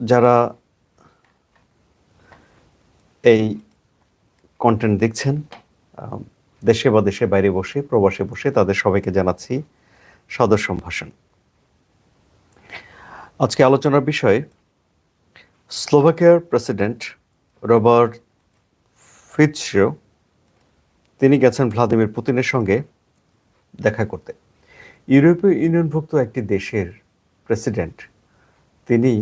যারা এই কন্টেন্ট দেখছেন দেশে বা দেশে বাইরে বসে, প্রবাসে বসে তাদের সবাইকে জানাচ্ছি সদর সম্ভাষণ। আজকে আলোচনার বিষয়, স্লোভাকিয়ার প্রেসিডেন্ট রবার্ট ফিটসিও তিনি গেছেন ভ্লাদিমির পুতিনের সঙ্গে দেখা করতে। ইউরোপীয় ইউনিয়নভুক্ত একটি দেশের প্রেসিডেন্ট তিনি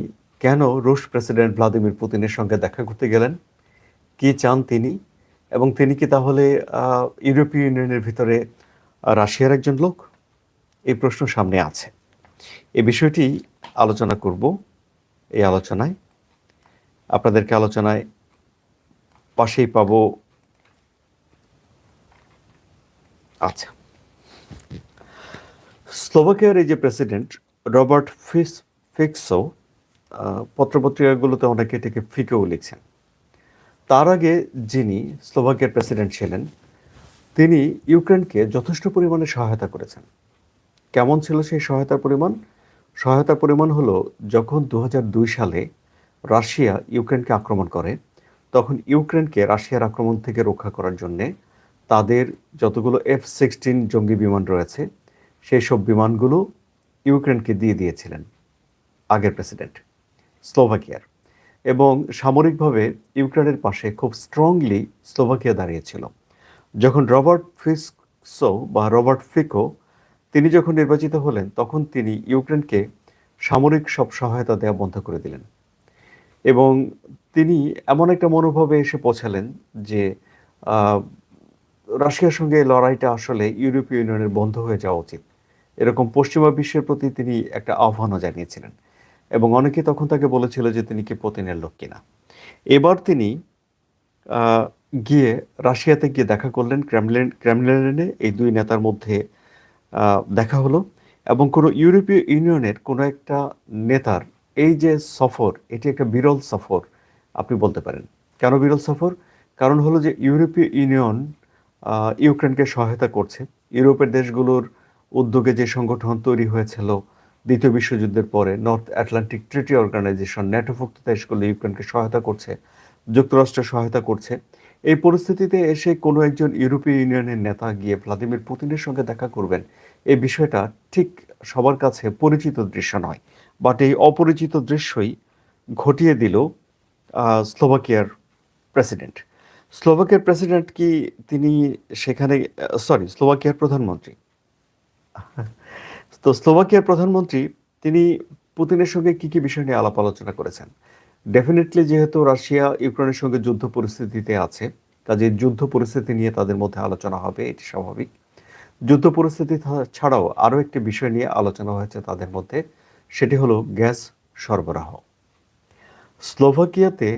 কেন রুশ প্রেসিডেন্ট ভ্লাদিমির পুতিনের সঙ্গে দেখা করতে গেলেন? কি চান তিনি? এবং তিনি কি তাহলে ইউরোপীয় ইউনিয়নের ভিতরে রাশিয়ার একজন লোক? এই প্রশ্ন সামনে আছে। এ বিষয়টি আলোচনা করব এই আলোচনায়। আপনাদেরকে আলোচনায় পাশেই পাবো। আচ্ছা। স্লোভাকিয়ার এই যে প্রেসিডেন্ট রবার্ট ফিস ফিক্সো আহ, পত্রপত্রিকাগুলোতে অনেকে এটাকে ফিকেও লিখছেন। তার আগে যিনি স্লোভাকিয়ার প্রেসিডেন্ট ছিলেন তিনি ইউক্রেনকে যথেষ্ট পরিমাণে সহায়তা করেছেন। কেমন ছিল সেই সহায়তার পরিমাণ? সহায়তার পরিমাণ হলো যখন দু হাজার দুই সালে রাশিয়া ইউক্রেনকে আক্রমণ করে তখন ইউক্রেনকে রাশিয়ার আক্রমণ থেকে রক্ষা করার জন্যে তাদের যতগুলো এফ সিক্সটিন জঙ্গি বিমান রয়েছে সেই সব বিমানগুলো ইউক্রেনকে দিয়ে দিয়েছিলেন। আগের প্রেসিডেন্ট, স্লোভাকিয়ার। এবং সামরিকভাবে ইউক্রেনের পাশে খুব স্ট্রংলি স্লোভাকিয়া দাঁড়িয়েছিল। যখন রবার্ট ফিসকো বা রবার্ট ফিকো তিনি যখন নির্বাচিত হলেন, তখন তিনি ইউক্রেনকে সামরিক সব সহায়তা দেওয়া বন্ধ করে দিলেন। এবং তিনি এমন একটা মনোভাবে এসে পৌঁছালেন যে রাশিয়ার সঙ্গে লড়াইটা আসলে ইউরোপীয় ইউনিয়নের বন্ধ হয়ে যাওয়া উচিত। এরকম পশ্চিমা বিশ্বের প্রতি তিনি একটা আহ্বানও জানিয়েছিলেন। এবং অনেকে তখন তাকে বলেছিল যে তিনি কি পুতিনের লোক কিনা। এবার তিনি গিয়ে রাশিয়াতে গিয়ে দেখা করলেন, ক্রেমলিন, ক্রেমলিনে এই দুই নেতার মধ্যে দেখা হলো এবং কোনো ইউরোপীয় ইউনিয়নের কোনো একটা নেতার এই যে সফর, এটি একটা বিরল সফর, আপনি বলতে পারেন। কেন বিরল সফর? কারণ হলো যে ইউরোপীয় ইউনিয়ন ইউক্রেনকে সহায়তা করছে। ইউরোপের দেশগুলোর উদ্যোগে যে সংগঠন তৈরি হয়েছিল দ্বিতীয় বিশ্বযুদ্ধের পরে নর্থ আটলান্টিক ট্রিটি অর্গানাইজেশন ন্যাটোভুক্ত দেশগুলো ইউক্রেনকে সহায়তা করছে যুক্তরাষ্ট্র সহায়তা করছে। এই পরিস্থিতিতে এসে কোনো একজন ইউরোপীয় ইউনিয়নের নেতা গিয়ে ভ্লাদিমির পুতিনের সঙ্গে দেখা করবেন এই বিষয়টা ঠিক সবার কাছে পরিচিত দৃশ্য নয়, বাট এই অপরিচিত দৃশ্যই ঘটিয়ে দিল স্লোভাকিয়ার প্রেসিডেন্ট। স্লোভাকিয়ার প্রেসিডেন্ট কি তিনি সেখানে সরি স্লোভাকিয়ার প্রধানমন্ত্রী? তো স্লোভাকিয়ার প্রধানমন্ত্রী, তিনি পুতিনের সঙ্গে কি কি বিষয় নিয়ে আলাপ আলোচনা করেছেন? ডেফিনেটলি যেহেতু রাশিয়া ইউক্রেনের সঙ্গে যুদ্ধ পরিস্থিতিতে আছে, কাজে যুদ্ধ পরিস্থিতি নিয়ে তাদের মধ্যে আলোচনা হবে, এটি স্বাভাবিক। যুদ্ধ পরিস্থিতি ছাড়াও আরও একটি বিষয় নিয়ে আলোচনা হয়েছে তাদের মধ্যে, সেটি হলো গ্যাস সরবরাহ। স্লোভাকিয়াতে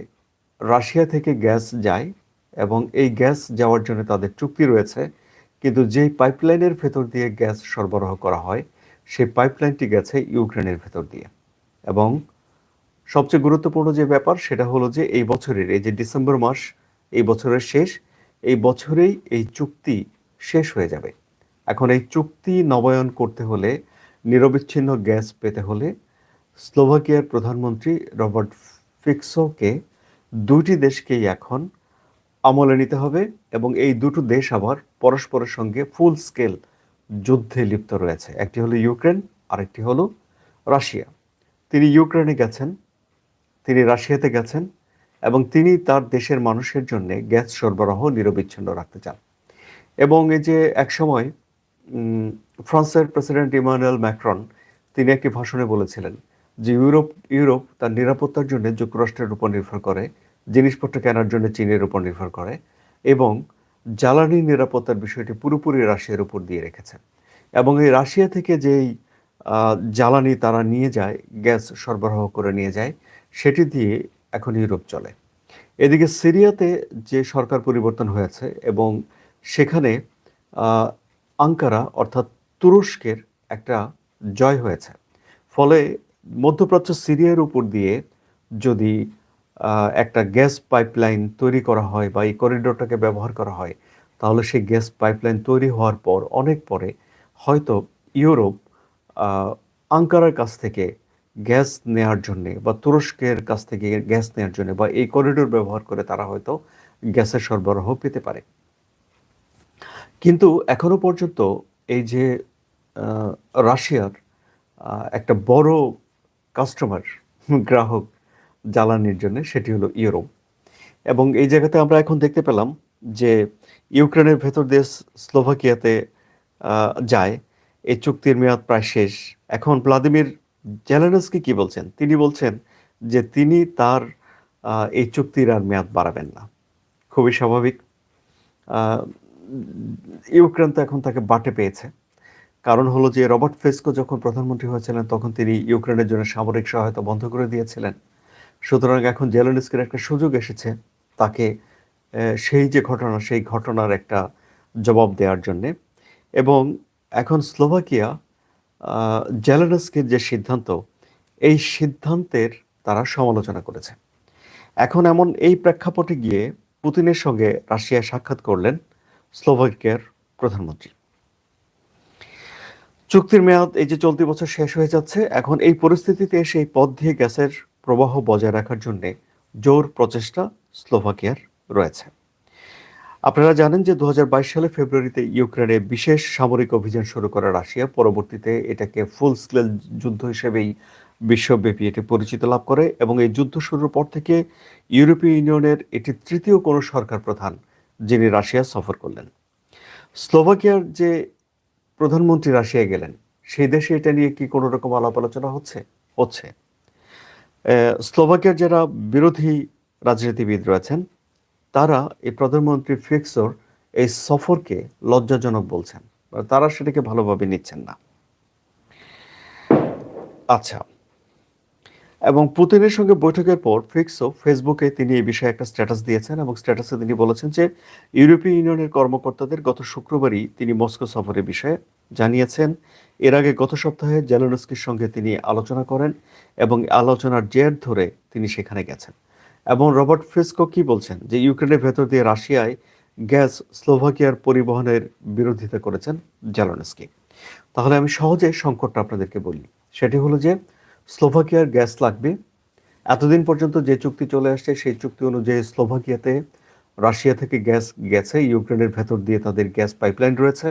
রাশিয়া থেকে গ্যাস যায় এবং এই গ্যাস যাওয়ার জন্য তাদের চুক্তি রয়েছে, কিন্তু যেই পাইপলাইনের ভেতর দিয়ে গ্যাস সরবরাহ করা হয় সেই পাইপলাইনটি গেছে ইউক্রেনের ভেতর দিয়ে। এবং সবচেয়ে গুরুত্বপূর্ণ যে ব্যাপার, সেটা হলো যে এই বছরের, এই যে ডিসেম্বর মাস, এই বছরের শেষ, এই বছরেই এই চুক্তি শেষ হয়ে যাবে। এখন এই চুক্তি নবায়ন করতে হলে, নিরবিচ্ছিন্ন গ্যাস পেতে হলে স্লোভাকিয়ার প্রধানমন্ত্রী রবার্ট ফিক্সোকে দুটি দেশকেই এখন আমলে নিতে হবে এবং এই দুটো দেশ আবার পরস্পরের সঙ্গে ফুল স্কেল যুদ্ধে লিপ্ত রয়েছে। একটি হলো ইউক্রেন আরেকটি হলো রাশিয়া। তিনি ইউক্রেনে গেছেন তিনি রাশিয়াতে গেছেন এবং তিনি তার দেশের মানুষের জন্য গ্যাস সরবরাহ নিরবিচ্ছিন্ন রাখতে চান। এবং এই যে একসময় উম, ফ্রান্সের প্রেসিডেন্ট ইমানুয়েল ম্যাক্রন তিনি একটি ভাষণে বলেছিলেন যে ইউরোপ ইউরোপ তার নিরাপত্তার জন্য যুক্তরাষ্ট্রের উপর নির্ভর করে জিনিসপত্র কেনার জন্য চীনের উপর নির্ভর করে এবং জ্বালানি নিরাপত্তার বিষয়টি পুরোপুরি রাশিয়ার উপর দিয়ে রেখেছেন এবং এই রাশিয়া থেকে যেই জ্বালানি তারা নিয়ে যায়, গ্যাস সরবরাহ করে নিয়ে যায়, সেটি দিয়ে এখন ইউরোপ চলে। এদিকে সিরিয়াতে যে সরকার পরিবর্তন হয়েছে এবং সেখানে আঙ্কারা অর্থাৎ তুরস্কের একটা জয় হয়েছে। ফলে মধ্যপ্রাচ্য সিরিয়ার উপর দিয়ে যদি একটা গ্যাস পাইপলাইন তৈরি করা হয় বা এই করিডোরটাকে ব্যবহার করা হয়, তাহলে সেই গ্যাস পাইপলাইন তৈরি হওয়ার পর, অনেক পরে হয়তো ইউরোপ আঙ্কারার কাছ থেকে গ্যাস নেওয়ার জন্য বা তুরস্কের কাছ থেকে গ্যাস নেওয়ার জন্য বা এই করিডোর ব্যবহার করে তারা হয়তো গ্যাসের সরবরাহ পেতে পারে। কিন্তু এখনও পর্যন্ত এই যে রাশিয়ার একটা বড় কাস্টমার গ্রাহক জ্বালানির জন্য সেটি হলো ইউরোপ। এবং এই জায়গাতে আমরা এখন দেখতে পেলাম যে ইউক্রেনের ভেতর দিয়ে স্লোভাকিয়াতে যায়। এই চুক্তির মেয়াদ প্রায় শেষ। এখন ভ্লাদিমির জেলেনস্কি কি বলছেন? তিনি বলছেন যে তিনি তার এই চুক্তির আর মেয়াদ বাড়াবেন না। খুবই স্বাভাবিক। ইউক্রেন তো এখন তাকে বাটে পেয়েছে। কারণ হলো যে রবার্ট ফেস্কো যখন প্রধানমন্ত্রী হয়েছিলেন, তখন তিনি ইউক্রেনের জন্য সামরিক সহায়তা বন্ধ করে দিয়েছিলেন। সুতরাং এখন জেলেনস্কির একটা সুযোগ এসেছে তাকে সেই যে ঘটনা, সেই ঘটনার একটা জবাব দেওয়ার জন্যে। এবং এখন স্লোভাকিয়া জেলেনস্কির যে সিদ্ধান্ত, এই সিদ্ধান্তের তারা সমালোচনা করেছে। এখন এমন এই প্রেক্ষাপটে গিয়ে পুতিনের সঙ্গে রাশিয়া সাক্ষাৎ করলেন স্লোভাকিয়ার প্রধানমন্ত্রী। চুক্তির মেয়াদ এই যে চলতি বছর শেষ হয়ে যাচ্ছে, এখন এই পরিস্থিতিতে সেই পথ দিয়ে গ্যাসের প্রবাহ বজায় রাখার জন্য জোর প্রচেষ্টা স্লোভাকিয়ার রয়েছে। আপনারা জানেন যে দু হাজার বাইশ সালে ফেব্রুয়ারিতে ইউক্রেনে বিশেষ সামরিক অভিযান শুরু করা রাশিয়া। পরবর্তীতে এটাকে ফুল স্কেল যুদ্ধ হিসেবেই বিশ্বব্যাপী এটি পরিচিত লাভ করে এবং এই যুদ্ধ শুরুর পর থেকে ইউরোপীয় ইউনিয়নের এটি তৃতীয় কোনো সরকার প্রধান যিনি রাশিয়া সফর করলেন। স্লোভাকিয়ার যে প্রধানমন্ত্রী রাশিয়া গেলেন, সেই দেশে এটা নিয়ে কি কোনো রকম আলাপ আলোচনা হচ্ছে? হচ্ছে। আহ, স্লোভাকিয়ার যারা বিরোধী রাজনীতিবিদ রয়েছেন তারা এই প্রধানমন্ত্রী ফিক্সর এই সফরকে লজ্জাজনক বলছেন। তারা সেটাকে ভালোভাবে নিচ্ছেন না। আচ্ছা এবং পুতিনের সঙ্গে বৈঠকের পর ফিক্সো ফেসবুকে তিনি এই বিষয়ে একটা স্ট্যাটাস দিয়েছেন এবং স্ট্যাটাসে তিনি বলেছেন যে ইউরোপীয় ইউনিয়নের কর্মকর্তাদের গত শুক্রবারই তিনি মস্কো সফরের বিষয়ে জানিয়েছেন। এর আগে গত সপ্তাহে জেলেনস্কির সঙ্গে তিনি আলোচনা করেন এবং আলোচনার জের ধরে তিনি সেখানে গেছেন। এবং রবার্ট ফিস্কো কি বলছেন? যে ইউক্রেনের ভেতর দিয়ে রাশিয়ায় গ্যাস স্লোভাকিয়ার পরিবহনের বিরোধিতা করেছেন জেলেনস্কি। তাহলে আমি সহজে সংকটটা আপনাদেরকে বলি। সেটি হলো যে স্লোভাকিয়ার গ্যাস লাগবে। এতদিন পর্যন্ত যে চুক্তি চলে আসছে, সেই চুক্তি অনুযায়ী স্লোভাকিয়াতে রাশিয়া থেকে গ্যাস গেছে, ইউক্রেনের ভেতর দিয়ে তাদের গ্যাস পাইপলাইন রয়েছে।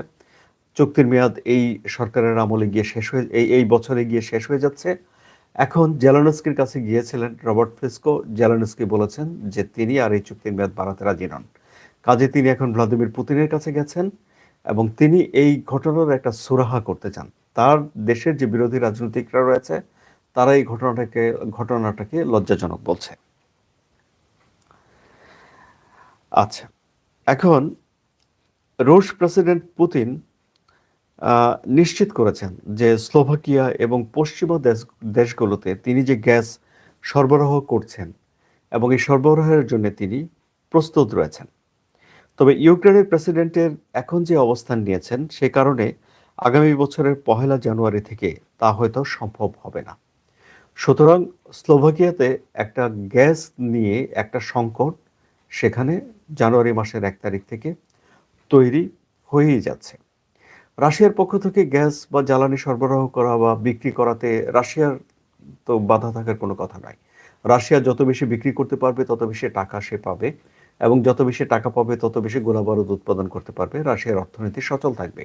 চুক্তির মেয়াদ এই সরকারের আমলে গিয়ে শেষ হয়ে, এই এই বছরে গিয়ে শেষ হয়ে যাচ্ছে। এখন জেলানস্কির কাছে গিয়েছিলেন রবার্ট ফেস্কো জেলানস্কি বলেছেন যে তিনি আর এই চুক্তির মেয়াদ বাড়াতে রাজি নন। কাজে তিনি এখন ভ্লাদিমির পুতিনের কাছে গেছেন এবং তিনি এই ঘটনার একটা সুরাহা করতে চান। তার দেশের যে বিরোধী রাজনীতিকরা রয়েছে তারা এই ঘটনাটাকে ঘটনাটাকে লজ্জাজনক বলছে। আচ্ছা এখন রুশ প্রেসিডেন্ট পুতিন নিশ্চিত করেছেন যে স্লোভাকিয়া এবং পশ্চিমা দেশ, দেশগুলোতে তিনি যে গ্যাস সরবরাহ করছেন এবং এই সরবরাহের জন্য তিনি প্রস্তুত রয়েছেন। তবে ইউক্রেনের প্রেসিডেন্টের এখন যে অবস্থান নিয়েছেন, সে কারণে আগামী বছরের পহেলা জানুয়ারি থেকে তা হয়তো সম্ভব হবে না। সুতরাং স্লোভাকিয়াতে একটা গ্যাস নিয়ে একটা সংকট সেখানে জানুয়ারি মাসের এক তারিখ থেকে তৈরি হয়েই যাচ্ছে। রাশিয়ার পক্ষ থেকে গ্যাস বা জ্বালানি সরবরাহ করা বা বিক্রি করাতে রাশিয়ার তো বাধা থাকার কোনো কথা নাই। রাশিয়া যত বেশি বিক্রি করতে পারবে, তত বেশি টাকা সে পাবে এবং যত বেশি টাকা পাবে, তত বেশি গোলাবারুদ উৎপাদন করতে পারবে। রাশিয়ার অর্থনীতি সচল থাকবে।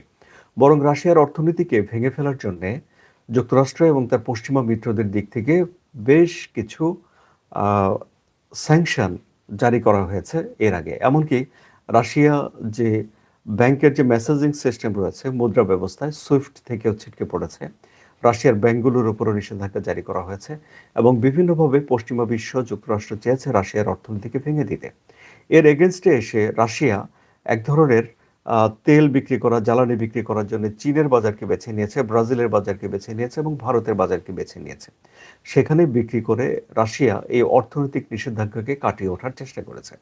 বরং রাশিয়ার অর্থনীতিকে ভেঙে ফেলার জন্যে যুক্তরাষ্ট্র এবং তার পশ্চিমা মিত্রদের দিক থেকে বেশ কিছু স্যাংশন জারি করা হয়েছে এর আগে। এমনকি রাশিয়া যে ব্যাংকের যে মেসেজিং সিস্টেম রয়েছে, মুদ্রা ব্যবস্থায় সুইফট থেকেও ছিটকে পড়েছে। রাশিয়ার ব্যাংকগুলোর উপরও নিষেধাজ্ঞা জারি করা হয়েছে এবং বিভিন্নভাবে পশ্চিমা বিশ্ব যুক্তরাষ্ট্র চেয়েছে রাশিয়ার অর্থনীতিকে ভেঙে দিতে। এর এগেনস্টে এসে রাশিয়া এক ধরনের তেল বিক্রি করা, জ্বালানি বিক্রি করার জন্য চীনের বাজারকে বেছে নিয়েছে, ব্রাজিলের বাজারকে বেছে নিয়েছে এবং ভারতের বাজারকে বেছে নিয়েছে। সেখানে বিক্রি করে রাশিয়া এই অর্থনৈতিক নিষেধাজ্ঞাকে কাটিয়ে ওঠার চেষ্টা করেছে।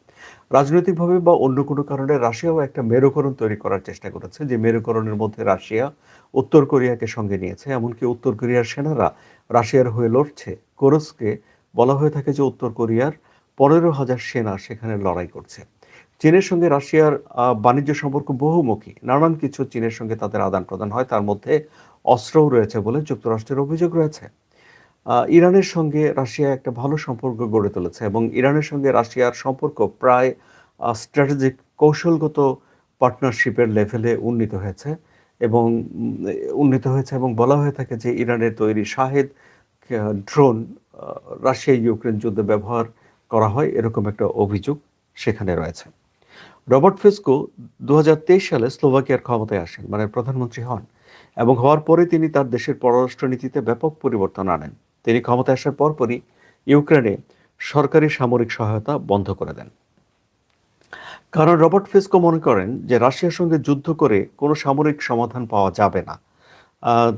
রাজনৈতিকভাবে বা অন্য কোনো কারণে রাশিয়াও একটা মেরুকরণ তৈরি করার চেষ্টা করেছে, যে মেরুকরণের মধ্যে রাশিয়া উত্তর কোরিয়াকে সঙ্গে নিয়েছে, এমনকি উত্তর কোরিয়ার সেনারা রাশিয়ার হয়ে লড়ছে। কোরসকে বলা হয়ে থাকে যে উত্তর কোরিয়ার পনেরো হাজার সেনা সেখানে লড়াই করছে। চীনের সঙ্গে রাশিয়ার বাণিজ্য সম্পর্ক বহুমুখী। নানান কিছু চীনের সঙ্গে তাদের আদান প্রদান হয়, তার মধ্যে অস্ত্রও রয়েছে বলে যুক্তরাষ্ট্রের অভিযোগ রয়েছে। ইরানের সঙ্গে রাশিয়া একটা ভালো সম্পর্ক গড়ে তুলেছে এবং ইরানের সঙ্গে রাশিয়ার সম্পর্ক প্রায় স্ট্র্যাটেজিক কৌশলগত পার্টনারশিপের লেভেলে উন্নীত হয়েছে এবং উন্নীত হয়েছে এবং বলা হয়ে থাকে যে ইরানের তৈরি শাহেদ ড্রোন রাশিয়া ইউক্রেন যুদ্ধে ব্যবহার করা হয়, এরকম একটা অভিযোগ সেখানে রয়েছে। রবার্ট ফেস্কো দু হাজার তেইশ সালে স্লোভাকিয়ার ক্ষমতায় আসেন মানে প্রধানমন্ত্রী হন এবং হওয়ার পরে তিনি তার দেশের পররাষ্ট্রনীতিতে ব্যাপক পরিবর্তন আনেন। তিনি ক্ষমতায় আসার পরপরই ইউক্রেনে সরকারি সামরিক সহায়তা বন্ধ করে দেন। কারণ রবার্ট ফেস্কো মনে করেন যে রাশিয়ার সঙ্গে যুদ্ধ করে কোনো সামরিক সমাধান পাওয়া যাবে না।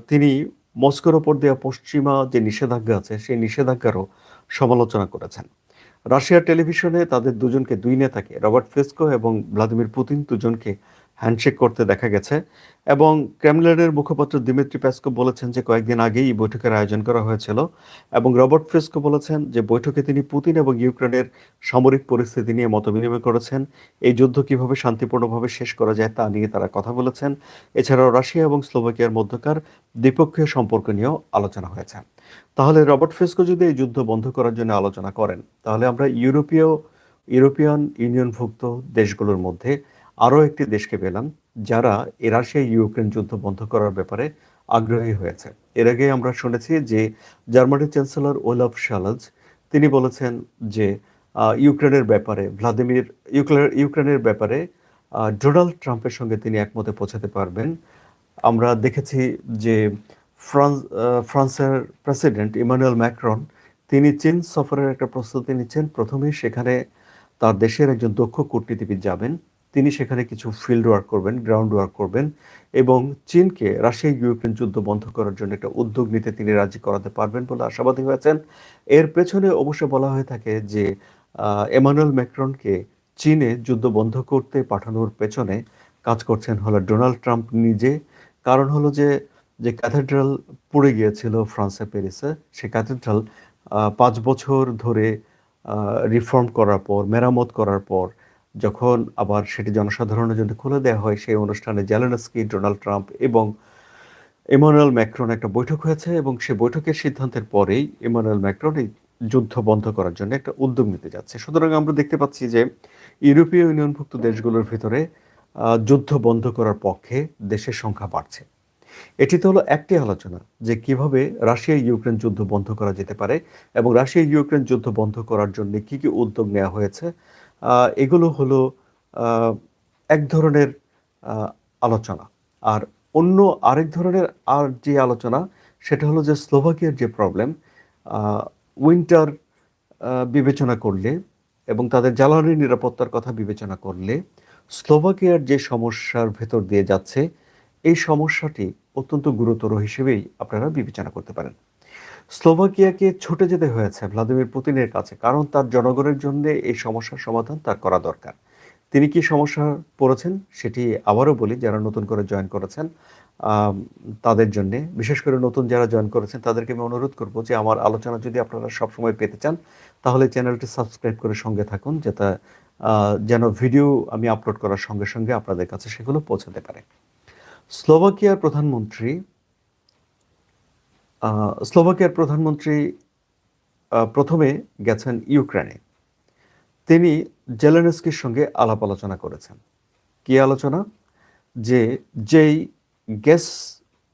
তিনি মস্কোর ওপর দেওয়া পশ্চিমা যে নিষেধাজ্ঞা আছে, সেই নিষেধাজ্ঞারও সমালোচনা করেছেন। রাশিয়ার টেলিভিশনে তাদের দুজনকে দুই নেতাকে রবার্ট ফেস্কো এবং ভ্লাদিমির পুতিন দুজনকে হ্যান্ডশেক করতে দেখা গেছে এবং ক্রেমলিনের মুখপাত্র দিমিত্রি পেসকো বলেছেন যে কয়েকদিন আগেই এই বৈঠকের আয়োজন করা হয়েছিল এবং রবার্ট ফেস্কো বলেছেন যে বৈঠকে তিনি পুতিন এবং ইউক্রেনের সামরিক পরিস্থিতি নিয়ে মতবিনিময় করেছেন। এই যুদ্ধ কীভাবে শান্তিপূর্ণভাবে শেষ করা যায় তা নিয়ে তারা কথা বলেছেন। এছাড়াও রাশিয়া এবং স্লোভাকিয়ার মধ্যকার দ্বিপক্ষীয় সম্পর্ক নিয়েও আলোচনা হয়েছে। তাহলে রবার্ট ফেস্কো যদি এই যুদ্ধ বন্ধ করার জন্য আলোচনা করেন, তাহলে আমরা ইউরোপীয়, ইউরোপিয়ান ইউনিয়নভুক্ত দেশগুলোর মধ্যে আরও একটি দেশকে পেলাম যারা এ রাশিয়া ইউক্রেন যুদ্ধ বন্ধ করার ব্যাপারে আগ্রহী হয়েছে। এর আগে আমরা শুনেছি যে জার্মানির চ্যান্সেলর ওলাফ শালাজ তিনি বলেছেন যে ইউক্রেনের ব্যাপারে ভ্লাদিমির ইউক্রেনের ব্যাপারে ডোনাল্ড ট্রাম্পের সঙ্গে তিনি একমতে পৌঁছাতে পারবেন। আমরা দেখেছি যে ফ্রান্স ফ্রান্সের প্রেসিডেন্ট ইমানুয়েল ম্যাক্রন, তিনি চীন সফরের একটা প্রস্তুতি নিচ্ছেন। প্রথমেই সেখানে তার দেশের একজন দক্ষ কূটনীতিবিদ যাবেন। তিনি সেখানে কিছু ফিল্ড ওয়ার্ক করবেন গ্রাউন্ড ওয়ার্ক করবেন এবং চীনকে রাশিয়া, ইউক্রেন যুদ্ধ বন্ধ করার জন্য একটা উদ্যোগ নিতে তিনি রাজি করাতে পারবেন বলে আশাবাদী হয়েছেন। এর পেছনে অবশ্য বলা হয়ে থাকে যে এমানুয়েল ম্যাক্রনকে চীনে যুদ্ধ বন্ধ করতে পাঠানোর পেছনে কাজ করছেন হলো ডোনাল্ড ট্রাম্প নিজে। কারণ হলো যে যে ক্যাথেড্রাল পড়ে গিয়েছিল ফ্রান্সে, প্যারিসে, সে ক্যাথেড্রাল পাঁচ বছর ধরে রিফর্ম করার পর, মেরামত করার পর যখন আবার সেটি জনসাধারণের জন্য খুলে দেওয়া হয়, সেই অনুষ্ঠানে জেলেনস্কি, ডোনাল্ড ট্রাম্প এবং ইমানুয়েল ম্যাক্রন একটা বৈঠক হয়েছে এবং সে বৈঠকের সিদ্ধান্তের পরেই ইমানুয়েল ম্যাক্রন এই যুদ্ধ বন্ধ করার জন্য একটা উদ্যোগ নিতে যাচ্ছে। সুতরাং আমরা দেখতে পাচ্ছি যে ইউরোপীয় ইউনিয়নভুক্ত দেশগুলোর ভিতরে যুদ্ধ বন্ধ করার পক্ষে দেশের সংখ্যা বাড়ছে। এটি তো হলো একটি আলোচনা যে কীভাবে রাশিয়া ইউক্রেন যুদ্ধ বন্ধ করা যেতে পারে এবং রাশিয়া ইউক্রেন যুদ্ধ বন্ধ করার জন্য কি কি উদ্যোগ নেওয়া হয়েছে। এগুলো হলো এক ধরনের আলোচনা। আর অন্য আরেক ধরনের আর যে আলোচনা, সেটা হলো যে স্লোভাকিয়ার যে প্রবলেম উইন্টার বিবেচনা করলে এবং তাদের জ্বালানি নিরাপত্তার কথা বিবেচনা করলে স্লোভাকিয়ার যে সমস্যার ভেতর দিয়ে যাচ্ছে, এই সমস্যাটি অত্যন্ত গুরুতর হিসেবেই আপনারা বিবেচনা করতে পারেন। স্লোভাকিয়াকে ছুটে যেতে হয়েছে ভ্লাদিমির পুতিনের কাছে, কারণ তার জনগণের জন্য এই সমস্যার সমাধান তার করা দরকার। তিনি কি সমস্যা পড়েছেন সেটি আবারও বলি, যারা নতুন করে জয়েন করেছেন তাদের জন্য। বিশেষ করে নতুন যারা জয়েন করেছেন, তাদেরকে আমি অনুরোধ করব যে আমার আলোচনা যদি আপনারা সবসময় পেতে চান, তাহলে চ্যানেলটি সাবস্ক্রাইব করে সঙ্গে থাকুন, যাতে যেন ভিডিও আমি আপলোড করার সঙ্গে সঙ্গে আপনাদের কাছে সেগুলো পৌঁছাতে পারে। স্লোভাকিয়ার প্রধানমন্ত্রী স্লোভাকিয়ার প্রধানমন্ত্রী প্রথমে গেছেন ইউক্রেনে। তিনি জেলেনস্কির সঙ্গে আলাপ আলোচনা করেছেন। কি আলোচনা? যে যেই গ্যাস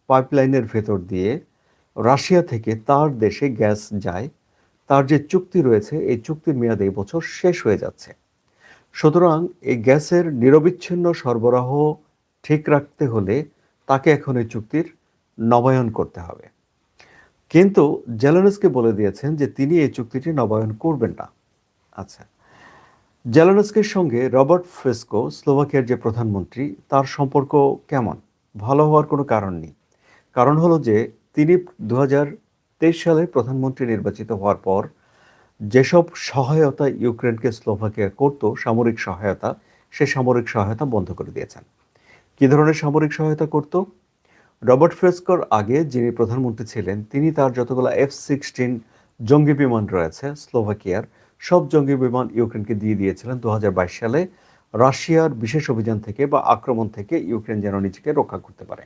পাইপলাইনের ভেতর দিয়ে রাশিয়া থেকে তার দেশে গ্যাস যায়, তার যে চুক্তি রয়েছে, এই চুক্তির মেয়াদ এই বছর শেষ হয়ে যাচ্ছে। সুতরাং এই গ্যাসের নিরবিচ্ছিন্ন সরবরাহ ঠিক রাখতে হলে তাকে এখন এই চুক্তির নবায়ন করতে হবে। কিন্তু জেলেনস্কি বলে দিয়েছেন যে তিনি এই চুক্তিটি নবায়ন করবেন না। আচ্ছা জেলেনস্কির সঙ্গে রবার্ট ফেস্কো স্লোভাকিয়ার যে প্রধানমন্ত্রী, তার সম্পর্ক কেমন? ভালো হওয়ার কোনো কারণ নেই। কারণ হলো যে তিনি দু হাজার তেইশ সালে প্রধানমন্ত্রী নির্বাচিত হওয়ার পর যেসব সহায়তা ইউক্রেনকে স্লোভাকিয়া করত, সামরিক সহায়তা, সে সামরিক সহায়তা বন্ধ করে দিয়েছেন। কী ধরনের সামরিক সহায়তা করত? রবার্ট ফ্রেস্কোর আগে যিনি প্রধানমন্ত্রী ছিলেন, তিনি তার যতগুলো এফ সিক্সটিন জঙ্গি বিমান রয়েছে, স্লোভাকিয়ার, সব জঙ্গি বিমান ইউক্রেনকে দিয়ে দিয়েছিলেন দু হাজার বাইশ সালে। রাশিয়ার বিশেষ অভিযান থেকে বা আক্রমণ থেকে ইউক্রেন যেন নিজেকে রক্ষা করতে পারে।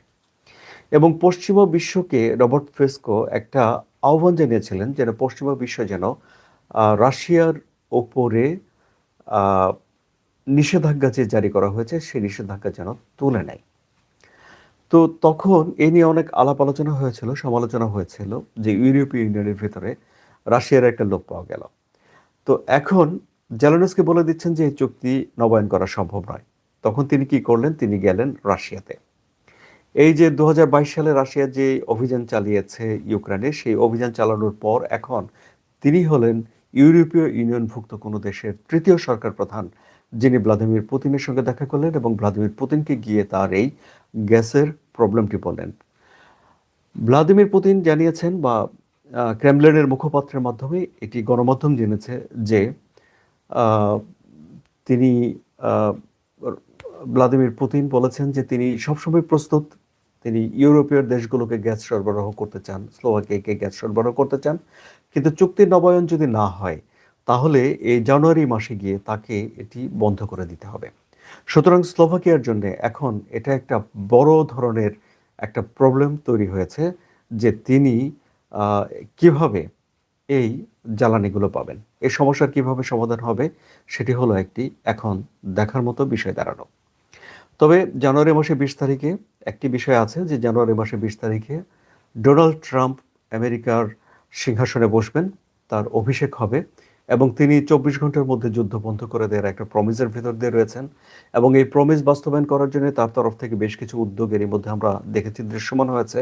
এবং পশ্চিমা বিশ্বকে রবার্ট ফেস্কো একটা আহ্বান জানিয়েছিলেন যেন পশ্চিমা বিশ্ব যেন রাশিয়ার ওপরে নিষেধাজ্ঞা যে জারি করা হয়েছে, সেই নিষেধাজ্ঞা যেন তুলে নেয়। তো তখন এ নিয়ে অনেক আলাপ আলোচনা হয়েছিল, সমালোচনা হয়েছিল যে ইউরোপীয় ইউনিয়নের ভেতরে রাশিয়ার একটা লোক পাওয়া গেল। তো এখন জেলেনস্কি বলে দিচ্ছেন যে এই চুক্তি নবায়ন করা সম্ভব নয়। তখন তিনি কি করলেন? তিনি গেলেন রাশিয়াতে। এই যে দু হাজার বাইশ সালে রাশিয়া যে অভিযান চালিয়েছে ইউক্রেনে, সেই অভিযান চালানোর পর এখন তিনি হলেন ইউরোপীয় ইউনিয়নভুক্ত কোনো দেশের তৃতীয় সরকার প্রধান যিনি ভ্লাদিমির পুতিনের সঙ্গে দেখা করলেন এবং ভ্লাদিমির পুতিনকে গিয়ে তার এই গ্যাসের প্রবলেমটি বললেন। ভ্লাদিমির পুতিন জানিয়েছেন বা ক্রেমলিনের মুখপাত্রের মাধ্যমে এটি গণমাধ্যম জেনেছে যে তিনি ভ্লাদিমির পুতিন বলেছেন যে তিনি সবসময় প্রস্তুত। তিনি ইউরোপীয় দেশগুলোকে গ্যাস সরবরাহ করতে চান, স্লোভাকিয়াকে গ্যাস সরবরাহ করতে চান। কিন্তু চুক্তির নবায়ন যদি না হয় তাহলে এই জানুয়ারি মাসে গিয়ে তাকে এটি বন্ধ করে দিতে হবে। সুতরাং স্লোভাকিয়ার জন্য এখন এটা একটা বড় ধরনের একটা প্রবলেম তৈরি হয়েছে যে তিনি কীভাবে এই জ্বালানিগুলো পাবেন। এই সমস্যার কীভাবে সমাধান হবে সেটি হলো একটি এখন দেখার মতো বিষয় দাঁড়ানো। তবে জানুয়ারি মাসে বিশ তারিখে একটি বিষয় আছে যে জানুয়ারি মাসে বিশ তারিখে ডোনাল্ড ট্রাম্প আমেরিকার সিংহাসনে বসবেন, তার অভিষেক হবে। এবং তিনি চব্বিশ ঘণ্টার মধ্যে যুদ্ধ বন্ধ করে দেওয়ার একটা প্রমিসের ভেতর দিয়ে রয়েছেন। এবং এই প্রমিস বাস্তবায়ন করার জন্য তার তরফ থেকে বেশ কিছু উদ্যোগ এরই মধ্যে আমরা দেখেছি দৃশ্যমান হয়েছে।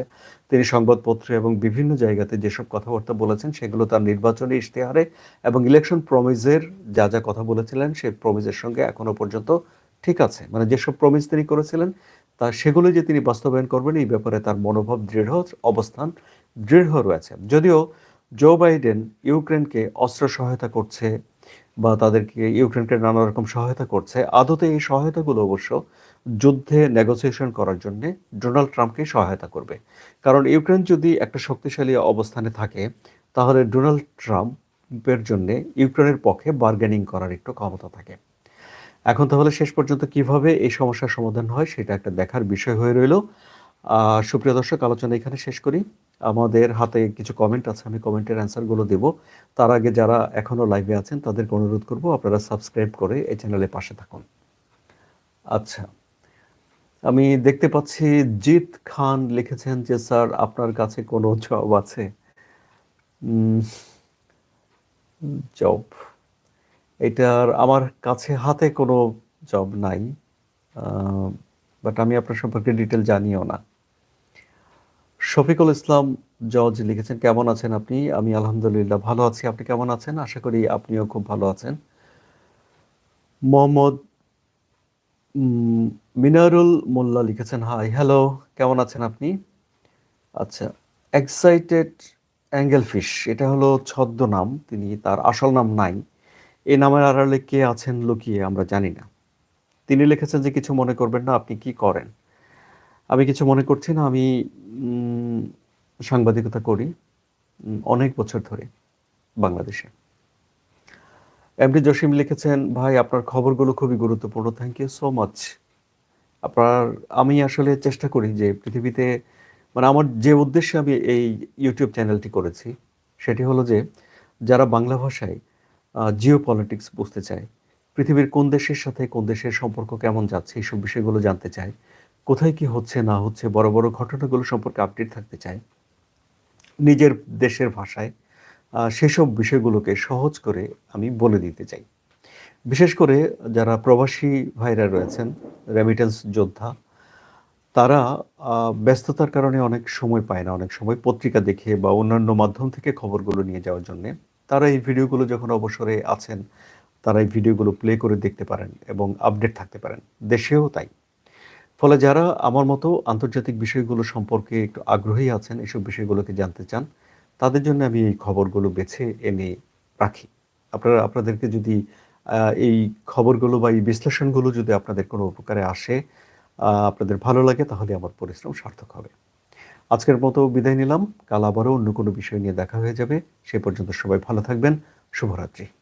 তিনি সংবাদপত্রে এবং বিভিন্ন জায়গাতে যেসব কথাবার্তা বলেছেন, সেগুলো তার নির্বাচনী ইশতেহারে এবং ইলেকশন প্রমিসের যা যা কথা বলেছিলেন সেই প্রমিসের সঙ্গে এখনও পর্যন্ত ঠিক আছে। মানে যেসব প্রমিস তিনি করেছিলেন, তা সেগুলো যে তিনি বাস্তবায়ন করবেন, এই ব্যাপারে তার মনোভাব, দৃঢ় অবস্থান দৃঢ় রয়েছে। যদিও জো বাইডেন ইউক্রেনকে অস্ত্র সহায়তা করছে বা তাদেরকে ইউক্রেনকে নানা রকম সহায়তা করছে। আদতে এই সহায়তাগুলো অবশ্য যুদ্ধে নেগোসিয়েশন করার জন্য ডোনাল্ড ট্রাম্পকে সহায়তা করবে। কারণ ইউক্রেন যদি একটা শক্তিশালী অবস্থানে থাকে, তাহলে ডোনাল্ড ট্রাম্পের জন্য ইউক্রেনের পক্ষে বার্গেনিং করার একটু ক্ষমতা থাকে। এখন তাহলে শেষ পর্যন্ত কীভাবে এই সমস্যার সমাধান হয়, সেটা একটা দেখার বিষয় হয়ে রইল। সুপ্রিয় দর্শক, আলোচনা এখানে শেষ করি। আমাদের হাতে কিছু কমেন্ট আছে, আমি কমেন্টের অ্যান্সারগুলো দেব। তার আগে যারা এখনও লাইভে আছেন, তাদেরকে অনুরোধ করব আপনারা সাবস্ক্রাইব করে এই চ্যানেলের পাশে থাকুন। আচ্ছা আমি দেখতে পাচ্ছি জিৎ খান লিখেছেন যে, স্যার, আপনার কাছে কোনো জব আছে? জব এটার আমার কাছে হাতে কোনো জব নাই বাট আমি আপনার সম্পর্কে ডিটেল জানিও না। শফিকুল ইসলাম জজ লিখেছেন, কেমন আছেন আপনি? আমি আলহামদুলিল্লাহ ভালো আছি। আপনি কেমন আছেন? আশা করি আপনিও খুব ভালো আছেন। মোহাম্মদ মিনারুল মোল্লা লিখেছেন, হাই, হ্যালো, কেমন আছেন আপনি? আচ্ছা এক্সাইটেড অ্যাঙ্গেল ফিশ এটা হলো ছদ্মনাম তিনি তার আসল নাম নাই। এই নামের আড়ালে কে আছেন লুকিয়ে আমরা জানি না। তিনি লিখেছেন যে, কিছু মনে করবেন না, আপনি কি করেন? আমি কিছু মনে করছি না, আমি সাংবাদিকতা করি অনেক বছর ধরে বাংলাদেশে। এমডি জসিম লিখেছেন, ভাই, আপনার খবরগুলো খুবই গুরুত্বপূর্ণ থ্যাংক ইউ সো মাচ আপনার, আমি আসলে চেষ্টা করি যে পৃথিবীতে মানে আমার যে উদ্দেশ্যে আমি এই ইউটিউব চ্যানেলটি করেছি, সেটি হলো যে, যারা বাংলা ভাষায় জিও পলিটিক্স বুঝতে চায়, পৃথিবীর কোন দেশের সাথে কোন দেশের সম্পর্ক কেমন যাচ্ছে, এইসব বিষয়গুলো জানতে চায় কোথায় কি হচ্ছে, না হচ্ছে, বড় বড় ঘটনাগুলো সম্পর্কে আপডেট থাকতে চায় নিজের দেশের ভাষায় সেসব বিষয়গুলোকে সহজ করে আমি বলে দিতে চাই। বিশেষ করে যারা প্রবাসী ভাইরা রয়েছেন রেমিটেন্স যোদ্ধা, তারা ব্যস্ততার কারণে অনেক সময় পায় না, অনেক সময় পত্রিকা দেখে বা অন্যান্য মাধ্যম থেকে খবরগুলো নিয়ে যাওয়ার জন্যে। তারা এই ভিডিওগুলো যখন অবসরে আছেন, তারা এই ভিডিওগুলো প্লে করে দেখতে পারেন এবং আপডেট থাকতে পারেন। দেশেও তাই। ফলে যারা আমার মতো আন্তর্জাতিক বিষয়গুলো সম্পর্কে একটু আগ্রহী আছেন, এসব বিষয়গুলোকে জানতে চান, তাদের জন্য আমি এই খবরগুলো বেছে এনে রাখি। আপনারা, আপনাদেরকে যদি এই খবরগুলো বা এই বিশ্লেষণগুলো যদি আপনাদের কোনো উপকারে আসে আপনাদের ভালো লাগে, তাহলে আমার পরিশ্রম সার্থক হবে। আজকের মতো বিদায় নিলাম। কাল আবারও অন্য কোনো বিষয় নিয়ে দেখা হয়ে যাবে। সে পর্যন্ত সবাই ভালো থাকবেন। শুভরাত্রি।